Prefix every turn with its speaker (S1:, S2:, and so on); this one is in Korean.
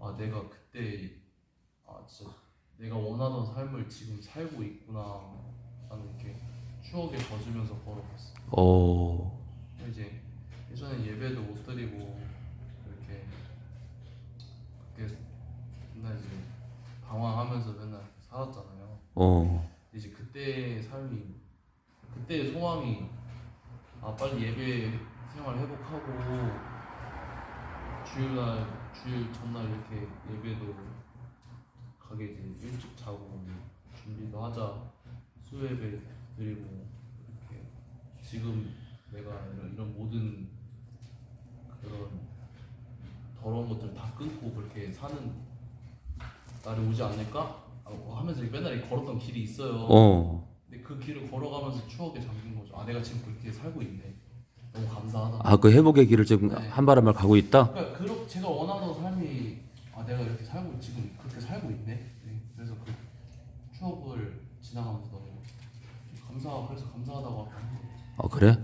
S1: 아 내가 그때 아 진짜 내가 원하던 삶을 지금 살고 있구나 라는 이렇게 추억에 젖으면서 걸어갔어.
S2: 어,
S1: 이제 예전에 예배도 못 드리고 이렇게 그렇게 맨날 이제 방황하면서 맨날 살았잖아요.
S2: 어,
S1: 이제 그때의 삶이 그때의 소망이 아 빨리 예배 생활 회복하고 주일날 주일 전날 이렇게 예배도 가게 이제 일찍 자고 뭐 준비도 하자 수예배 드리고 이렇게 지금 내가 이런, 이런 모든 그런 더러운 것들 다 끊고 그렇게 사는 날이 오지 않을까 아, 하면서 맨날 걸었던 길이 있어요.
S2: 어.
S1: 근데 그 길을 걸어가면서 추억에 잠긴 거죠. 아 내가 지금 그렇게 살고 있네. 너무 감사하다.
S2: 아, 그 회복의 길을 지금
S1: 네.
S2: 한 발한 발 가고 있다?
S1: 그러니까 그렇게 제가 원하던 삶이 아 내가 이렇게 살고 지금 그렇게 살고 있네. 네. 그래서 그 추억을 지나가면서 너무 감사 그래서 감사하다고 하고
S2: 어, 그래?